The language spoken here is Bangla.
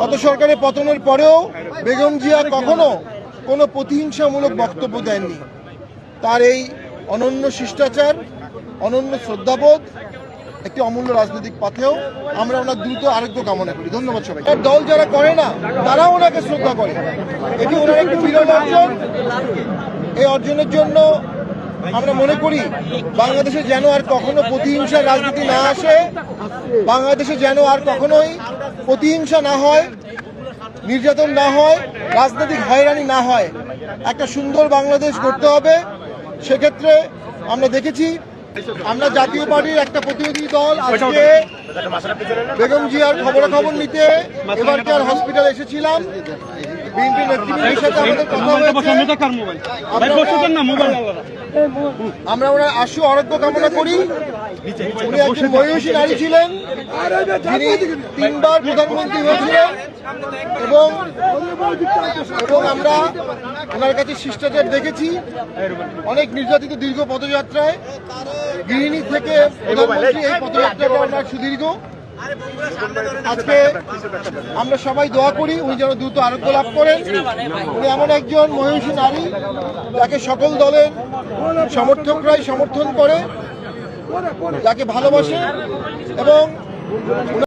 গত সরকারের পতনের পরেও বেগম জিয়া কখনো কোনো প্রতিহিংসামূলক বক্তব্য দেননি। তার এই অনন্য শিষ্টাচার, অনন্য শ্রদ্ধাবোধ একটি অমূল্য রাজনৈতিক পথেও আমরা ওনার দ্রুত আরোগ্য কামনা করি। ধন্যবাদ সবাই দল যারা করে না, তারাও ওনাকে শ্রদ্ধা করে। এটি ওনার একটি বিরল অর্জন। এই অর্জনের জন্য আমরা মনে করি, বাংলাদেশে যেন আর কখনো প্রতিহিংসার রাজনীতি না আসে, বাংলাদেশে যেন আর কখনোই প্রতিহিংসা না হয় নির্যাতন না হয় রাজনৈতিক হয়রানি না হয়। একটা সুন্দর বাংলাদেশ করতে হবে। সেক্ষেত্রে আমরা দেখেছি আমরা জাতীয় পার্টির একটা প্রতিনিধি দল আজকে বেগম জিয়ার খবরাখবর নিতে এবারকার হসপিটাল এসেছিলাম। বিএনপি নেতৃবৃন্দের সাথে আমাদের কথা হয়েছে। আমরা ওনার আশু আরোগ্য কামনা করি। উনি একজন মহিষী নারী ছিলেন। যিনি তিনবার প্রধানমন্ত্রী হয়েছিলেন এবং এবং আমরা ওনার কাছে শিষ্টাচার দেখেছি। অনেক নির্যাতিত দীর্ঘ পদযাত্রায়। গৃহিণী থেকে প্রধানমন্ত্রী এই পদযাত্রাটা ওনার সুদীর্ঘ। আজকে আমরা সবাই দোয়া করি উনি যেন দ্রুত আরোগ্য লাভ করেন। উনি এমন একজন মহিষী নারী, যাকে সকল দলের সমর্থকরাই সমর্থন করে। যাকে ভালোবাসে এবং